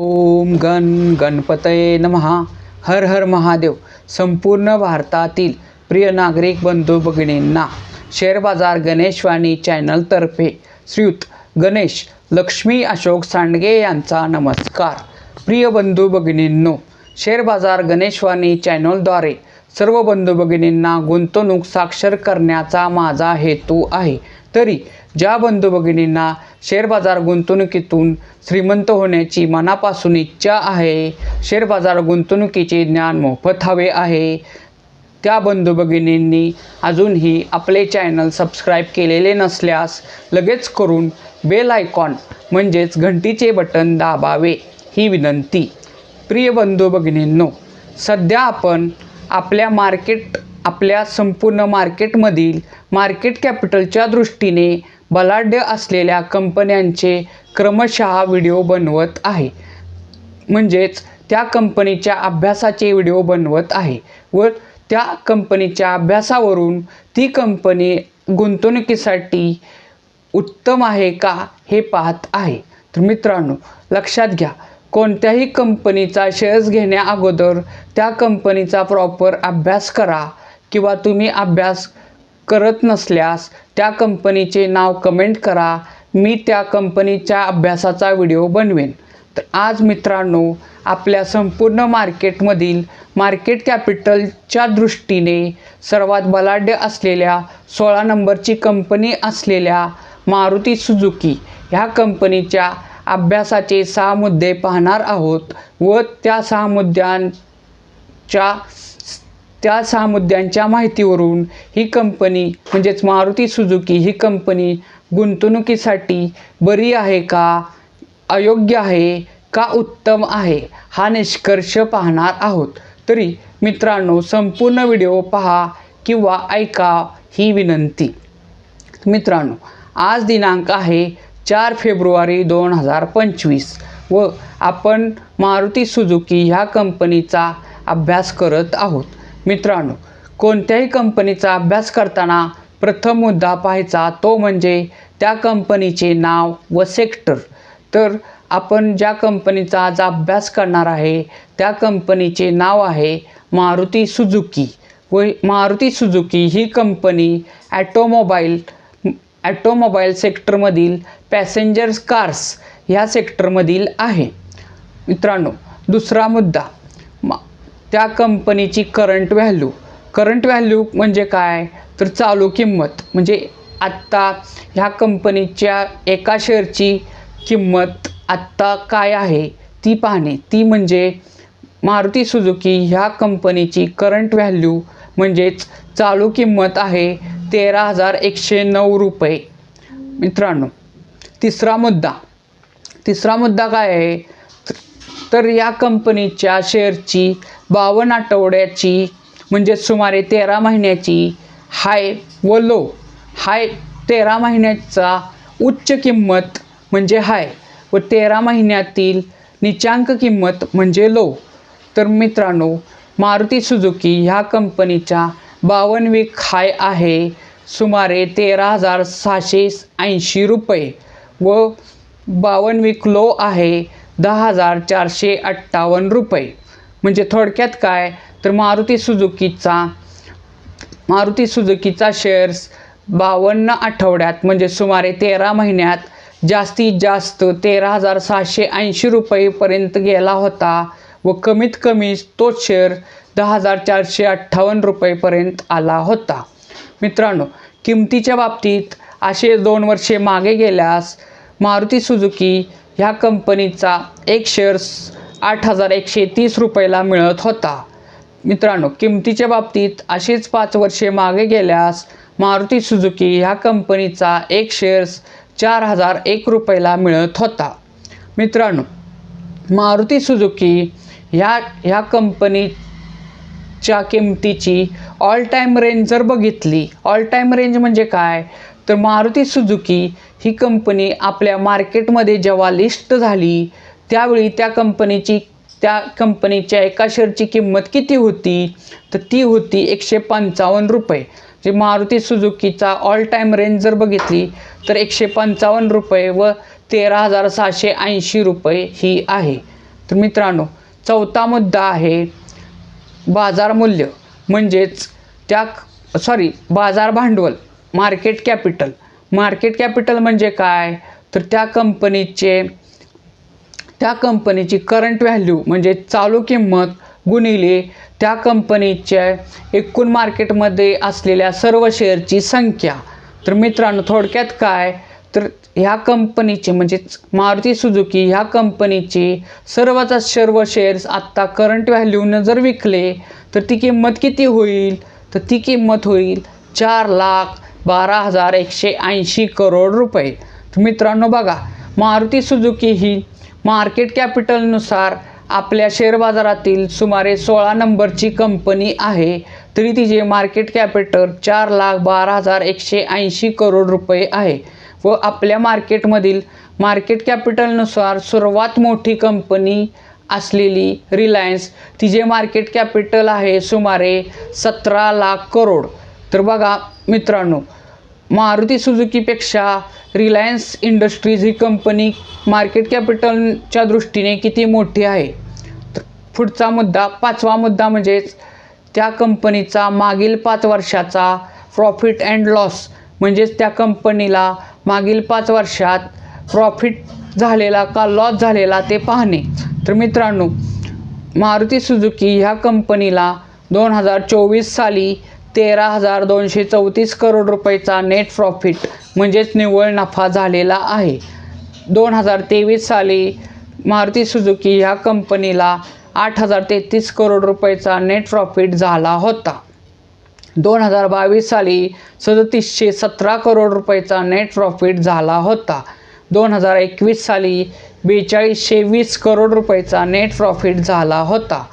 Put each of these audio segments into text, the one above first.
ओम गण गणपतये नमहा हर हर महादेव. संपूर्ण भारतातील प्रिय नागरिक बंधू भगिनींना शेअर बाजार गणेशवाणी चॅनलतर्फे श्रीयुत गणेश लक्ष्मी अशोक सांडगे यांचा नमस्कार. प्रिय बंधू भगिनींनो शेअर बाजार गणेशवाणी चॅनलद्वारे सर्व बंधू भगिनींना गुंतवणूक साक्षर करण्याचा माझा हेतू आहे. तरी ज्या बंधू भगिनींना शेअर बाजार गुंतवणुकीतून श्रीमंत होण्याची मनापासून इच्छा आहे शेअर बाजार गुंतवणुकीचे ज्ञान मोफत हवे आहे त्या बंधू भगिनींनी अजूनही आपले चॅनल सबस्क्राईब केलेले नसल्यास लगेच करून बेल आयकॉन म्हणजेच घंटीचे बटन दाबावे ही विनंती. प्रिय बंधू भगिनींनो सध्या आपण आपल्या मार्केट आपल्या संपूर्ण मार्केटमधील मार्केट कॅपिटलच्या दृष्टीने बलाढ्य असलेल्या कंपन्यांचे क्रमशः व्हिडिओ बनवत आहे. म्हणजेच त्या कंपनीच्या अभ्यासाचे व्हिडिओ बनवत आहे व त्या कंपनीच्या अभ्यासावरून ती कंपनी गुंतवणुकीसाठी उत्तम आहे का हे पाहत आहे. तर मित्रांनो लक्षात घ्या. कोणत्याही कंपनीचा शेअर्स घेण्या अगोदर त्या कंपनीचा प्रॉपर अभ्यास करा. किंवा तुम्ही अभ्यास करत नसल्यास त्या कंपनीचे नाव कमेंट करा. मी त्या कंपनीच्या अभ्यासाचा व्हिडिओ बनवेन. तर आज मित्रांनो आपल्या संपूर्ण मार्केटमधील मार्केट कॅपिटलच्या दृष्टीने सर्वात बलाढ्य असलेल्या सोळा नंबरची कंपनी असलेल्या मारुती सुजुकी ह्या कंपनीच्या अभ्यासाचे सहा मुद्दे पाहणार आहोत व त्या सहा मुद्द्यांच्या त्या सहा मुद्द्यांच्या माहितीवरून ही कंपनी म्हणजेच मारुती सुजुकी ही कंपनी गुंतवणुकीसाठी बरी आहे का अयोग्य आहे का उत्तम आहे हा निष्कर्ष पाहणार आहोत. तरी मित्रांनो संपूर्ण व्हिडिओ पहा किंवा ऐका ही विनंती. मित्रांनो आज दिनांक आहे चार फेब्रुवारी दोन हजार पंचवीस. व आपण मारुती सुजुकी ह्या कंपनीचा अभ्यास करत आहोत. मित्रांनो कोणत्याही कंपनीचा अभ्यास करताना प्रथम मुद्दा पाहायचा तो म्हणजे त्या कंपनीचे नाव व सेक्टर. तर आपण ज्या कंपनीचा आज अभ्यास करणार आहे त्या कंपनीचे नाव आहे मारुती सुजुकी व मारुती सुजुकी ही कंपनी ॲटोमोबाईल ॲटोमोबाईल सेक्टरमधील पॅसेंजर्स कार्स ह्या सेक्टरमधील आहे. मित्रांनो दुसरा मुद्दा. मा त्या कंपनीची करंट व्हॅल्यू करंट व्हॅल्यू म्हणजे काय? तर चालू किंमत. म्हणजे आत्ता ह्या कंपनीच्या एका शेअरची किंमत आत्ता काय आहे? ती पाहणे. ती म्हणजे मारुती सुजुकी ह्या कंपनीची करंट व्हॅल्यू म्हणजेच चालू किंमत आहे तेरा हजार एकशे नऊ रुपये. मित्रांनो तिसरा मुद्दा. तिसरा मुद्दा काय आहे? तर या कंपनीच्या शेअरची बावन्न आठवड्याची म्हणजे सुमारे तेरा महिन्याची हाय व लो. हाय तेरा महिन्याचा उच्च किंमत म्हणजे हाय व तेरा महिन्यातील निचांक किंमत म्हणजे लो. तर मित्रांनो मारुती सुजुकी ह्या कंपनीच्या बावन वीक हाय आहे. सुमारे तेरा हजार सहाशे ऐंशी रुपये व बावन्न वीक लो आहे दहा हजार चारशे अठ्ठावन्न रुपये. म्हणजे थोडक्यात काय? तर मारुती सुजुकीचा मारुती सुजुकीचा शेअर्स बावन्न आठवड्यात म्हणजे सुमारे तेरा महिन्यात जास्तीत जास्त तेरा हजार सहाशे ऐंशी रुपयेपर्यंत गेला होता व कमीत कमी तो शेअर दहा हजार चारशे अठ्ठावन्न रुपयेपर्यंत आला होता. मित्रांनो किमतीच्या बाबतीत असे दोन वर्षे मागे गेल्यास मारुती सुजुकी ह्या कंपनीचा एक शेअर्स आठ हजार एकशे तीस रुपयाला मिळत होता. मित्रांनो किमतीच्या बाबतीत असेच पाच वर्षे मागे गेल्यास मारुती सुजुकी ह्या कंपनीचा एक शेअर्स चार हजार एक रुपयाला मिळत होता. मित्रांनो मारुती सुजुकी ह्या ह्या च्या किमतीची ऑल टाईम रेंज जर बघितली ऑल टाईम रेंज म्हणजे काय? तर मारुती सुजुकी ही कंपनी आपल्या मार्केटमध्ये जेव्हा लिस्ट झाली त्यावेळी त्या कंपनीची त्या कंपनीच्या एका शेअरची किंमत किती होती? तर ती होती एकशे पंचावन्न रुपये. जे मारुती सुजुकीचा ऑल टाईम रेंज जर बघितली तर एकशे पंचावन्न रुपये व तेरा हजार सहाशे ऐंशी रुपये ही आहे. तर मित्रांनो चौथा मुद्दा आहे बाजार मूल्य म्हणजेच त्या सॉरी बाजार भांडवल मार्केट कॅपिटल मार्केट कॅपिटल म्हणजे काय? तर त्या कंपनीचे त्या कंपनीची करंट व्हॅल्यू म्हणजे चालू किंमत गुणिले त्या कंपनीच्या एकूण मार्केटमध्ये असलेल्या सर्व शेअरची संख्या. तर मित्रांनो थोडक्यात काय? तर ह्या कंपनीचे म्हणजेच मारुती सुजुकी ह्या कंपनीचे सर्वचा सर्व शेअर्स आत्ता करंट व्हॅल्यूनं जर विकले तर ती किंमत किती होईल? तर ती किंमत होईल चार लाख बारा हजार एकशे ऐंशी करोड रुपये. तर मित्रांनो बघा मारुती सुजुकी ही मार्केट कॅपिटलनुसार आपल्या शेअर बाजारातील सुमारे सोळा नंबरची कंपनी आहे. तरी तिचे मार्केट कॅपिटल चार लाख बारा हजार एकशे ऐंशी करोड रुपये आहे. व आपल्या मार्केटमधील मार्केट कॅपिटलनुसार सर्वात मोठी कंपनी असलेली रिलायन्स तिचे मार्केट कॅपिटल आहे सुमारे सतरा लाख करोड. तर बघा मित्रांनो मारुती सुझुकीपेक्षा रिलायन्स इंडस्ट्रीज ही कंपनी मार्केट कॅपिटलच्या दृष्टीने किती मोठी आहे? तर पुढचा मुद्दा पाचवा मुद्दा म्हणजेच त्या कंपनीचा मागील पाच वर्षाचा प्रॉफिट अँड लॉस म्हणजेच त्या कंपनीला मागील पाच वर्षात प्रॉफिट झालेला का लॉस झालेला ते पाहणे. तर मित्रांनो मारुती सुजुकी ह्या कंपनीला दोन हजार चोवीस साली तेरा हजार दोनशे चौतीस करोड रुपयेचा नेट प्रॉफिट म्हणजेच निव्वळ नफा झालेला आहे. दोन हजार तेवीस साली मारुती सुजुकी ह्या कंपनीला आठ हजार तेहतीस करोड रुपयेचा नेट प्रॉफिट झाला होता. दोन हजार बावीस साली सदतीसशे सतरा करोड रुपयेचा नेट प्रॉफिट झाला होता. दोन हजार एकवीस साली बेचाळीसशे वीस करोड रुपयेचा नेट प्रॉफिट झाला होता.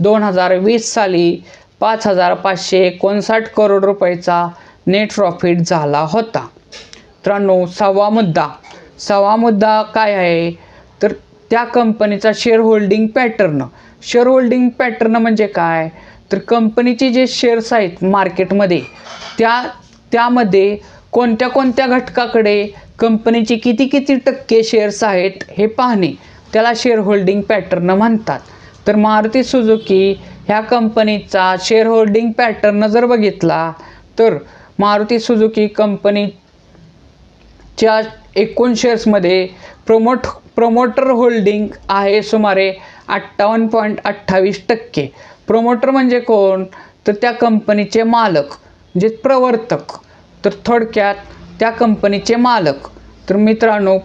दोन हजार वीस साली पाच हजार पाचशे एकोणसाठ करोड रुपयेचा नेट प्रॉफिट झाला होता. त्र्याण्णव सहावा मुद्दा. सहावा मुद्दा काय आहे? तर त्या कंपनीचा share holding pattern share holding pattern म्हणजे काय? तर कंपनीचे जे शेअर्स आहेत मार्केटमध्ये त्या त्यामध्ये कोणत्या कोणत्या घटकाकडे कंपनीचे किती किती टक्के शेअर्स आहेत हे पाहणे त्याला शेअर होल्डिंग पॅटर्न म्हणतात. तर मारुती सुझुकी ह्या कंपनीचा शेअर होल्डिंग पॅटर्न जर बघितला तर मारुती सुझुकी कंपनीच्या एकूण शेअर्समध्ये प्रमोट प्रमोटर होल्डिंग आहे सुमारे अठ्ठावन्न पॉईंट अठ्ठावीस टक्के. प्रमोटर म्हणजे कोण? तर त्या कंपनीचे मालक जे प्रवर्तक. तर थोडक्यात त्या कंपनीचे मालक. तर मित्रांनो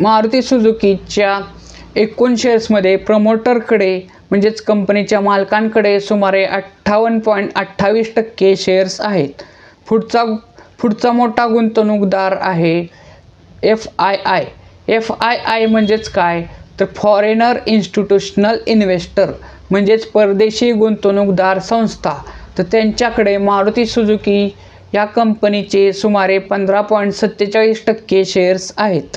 मारुती सुझुकीच्या एकूण शेअर्समध्ये प्रमोटरकडे म्हणजेच कंपनीच्या मालकांकडे सुमारे अठ्ठावन्न पॉईंट अठ्ठावीस टक्के शेअर्स आहेत. पुढचा पुढचा मोठा गुंतवणूकदार आहे F I I F I I म्हणजेच काय? तर फॉरेनर इन्स्टिट्यूशनल इन्व्हेस्टर म्हणजेच परदेशी गुंतवणूकदार संस्था. तर त्यांच्याकडे मारुती सुजुकी या कंपनीचे सुमारे पंधरा पॉईंट सत्तेचाळीस टक्के शेअर्स आहेत.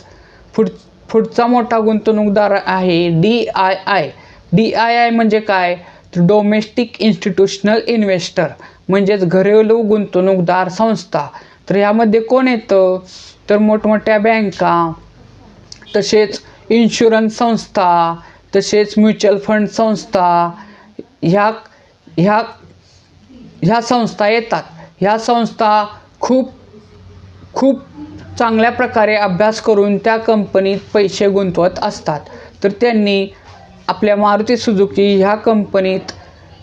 पुढ पुढचा मोठा गुंतवणूकदार आहे D I I D I I म्हणजे काय? तर डोमेस्टिक इन्स्टिट्यूशनल इन्व्हेस्टर म्हणजेच घरेलू गुंतवणूकदार संस्था. तर यामध्ये कोण येतं? तर मोठमोठ्या बँका तसेच इन्शुरन्स संस्था तसेच म्युच्युअल फंड संस्था ह्या ह्या ह्या संस्था येतात. ह्या संस्था खूप खूप चांगल्या प्रकारे अभ्यास करून त्या कंपनीत पैसे गुंतवत असतात. तर त्यांनी आपल्या मारुती सुजुकी ह्या कंपनीत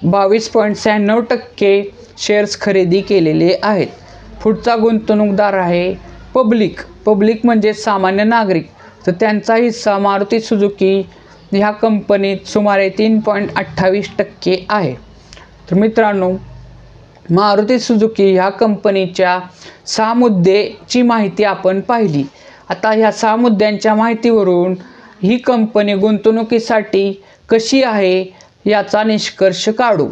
बावीस पॉईंट शहाण्णव टक्के शेअर्स खरेदी केलेले आहेत. पुढचा गुंतवणूकदार आहे पब्लिक. पब्लिक म्हणजे सामान्य नागरिक. तर त्यांचा हिस्सा मारुती सुजुकी ह्या कंपनीत सुमारे तीन पॉईंट अठ्ठावीस टक्के आहे. तर मित्रांनो मारुती सुजुकी ह्या कंपनीच्या सहा मुद्देची माहिती आपण पाहिली. आता ह्या सहा मुद्द्यांच्या माहितीवरून ही कंपनी गुंतवणुकीसाठी कशी आहे याचा निष्कर्ष काढू.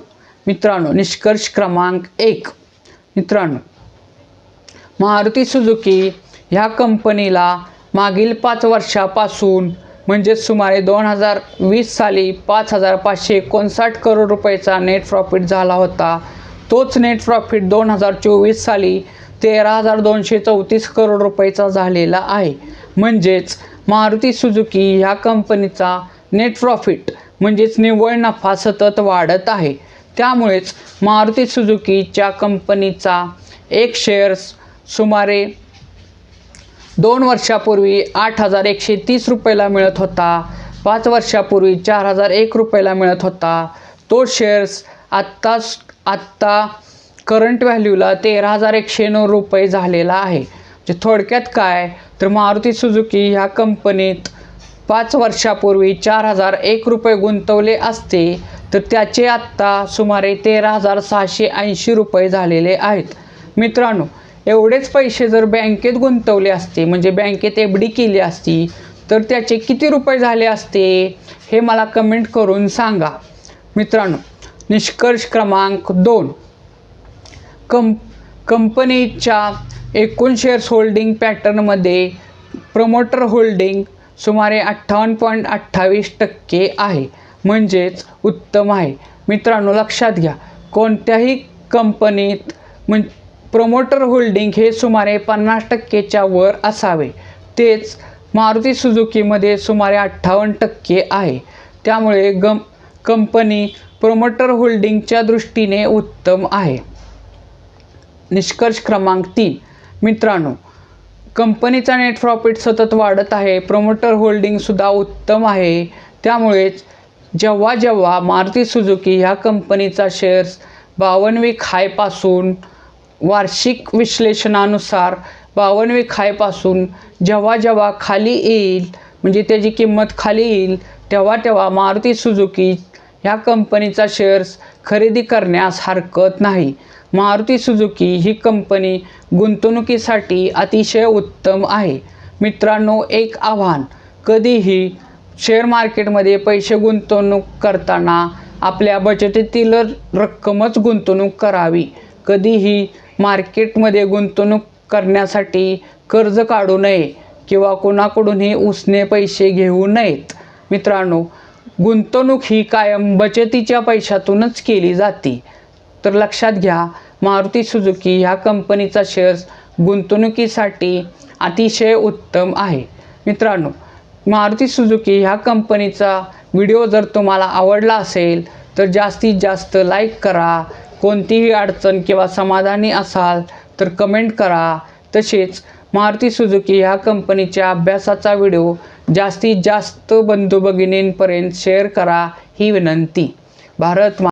मित्रांनो निष्कर्ष क्रमांक एक. मित्रांनो मारुती सुजुकी ह्या कंपनीला मागील पाच वर्षापासून म्हणजेच सुमारे दोन हजार वीस साली पाच हजार पाचशे एकोणसाठ करोड रुपयाचा नेट प्रॉफिट झाला होता. तोच नेट प्रॉफिट दोन हजार चोवीस साली तेरा हजार दोनशे चौतीस करोड रुपयाचा झालेला आहे. म्हणजेच मारुती सुजुकी ह्या कंपनीचा नेट प्रॉफिट म्हणजेच निव्वळ नफा सतत वाढत आहे. त्यामुळेच मारुती सुजुकीच्या कंपनीचा एक शेअर्स सुमारे दोन वर्षापूर्वी आठ हजार एकशे तीस रुपयाला मिळत होता. पाच वर्षापूर्वी चार हजार एक रुपयाला मिळत होता. तो शेअर्स आत्ता आत्ता करंट व्हॅल्यूला तेरा हजार एकशे नऊ रुपये झालेला आहे. म्हणजे थोडक्यात काय? तर मारुती सुजुकी ह्या कंपनीत पाच वर्षापूर्वी चार हजार एक रुपये गुंतवले असते. तर त्याचे आत्ता सुमारे तेरा हजार सहाशे ऐंशी रुपये झालेले आहेत. मित्रांनो एवढेच पैसे जर बँकेत गुंतवले असते म्हणजे बँकेत एफ डी केली असती तर त्याचे किती रुपये झाले असते हे मला कमेंट करून सांगा. मित्रांनो निष्कर्ष क्रमांक दोन. कंप कंपनीच्या एकूण शेअर्स होल्डिंग पॅटर्नमध्ये प्रमोटर होल्डिंग सुमारे अठ्ठावन्न पॉईंट अठ्ठावीस टक्के आहे. म्हणजेच उत्तम आहे. मित्रांनो लक्षात घ्या कोणत्याही कंपनीत म्हण प्रमोटर होल्डिंग हे सुमारे पन्नास टक्केच्या वर असावे. तेच मारुती सुझुकीमध्ये सुमारे अठ्ठावन्न टक्के आहे. त्यामुळे गम कंपनी प्रमोटर होल्डिंगच्या दृष्टीने उत्तम आहे. निष्कर्ष क्रमांक तीन. मित्रांनो कंपनीचा नेट प्रॉफिट सतत वाढत आहे. प्रमोटर होल्डिंगसुद्धा उत्तम आहे. त्यामुळेच जेव्हा जेव्हा मारुती सुझुकी ह्या कंपनीचा शेअर्स बावन्नवी खायपासून हायपासून वार्षिक विश्लेषणानुसार बावनवे खायपासून जेव्हा जेव्हा खाली येईल म्हणजे त्याची किंमत खाली येईल तेव्हा तेव्हा मारुती सुजुकी ह्या कंपनीचा शेअर्स खरेदी करण्यास हरकत नाही. मारुती सुजुकी ही कंपनी गुंतवणुकीसाठी अतिशय उत्तम आहे. मित्रांनो एक आव्हान कधीही शेअर मार्केटमध्ये पैसे गुंतवणूक करताना आपल्या बचतीतील रक्कमच गुंतवणूक करावी. कधीही मार्केटमध्ये गुंतवणूक करण्यासाठी कर्ज काढू नये किंवा कोणाकडूनही उसने पैसे घेऊ नयेत. मित्रांनो गुंतवणूक ही कायम बचतीच्या पैशातूनच केली जाते. तर लक्षात घ्या मारुती सुजुकी ह्या कंपनीचा शेअर्स गुंतवणुकीसाठी अतिशय उत्तम आहे. मित्रांनो मारुती सुजुकी ह्या कंपनीचा व्हिडिओ जर तुम्हाला आवडला असेल तर जास्तीत जास्त लाईक करा. कोणतीही अडचण किंवा समाधानी असाल तर कमेंट करा. तसेच मारुती सुझुकी ह्या कंपनीच्या अभ्यासाचा व्हिडिओ जास्तीत जास्त बंधू भगिनींपर्यंत शेअर करा ही विनंती. भारत मा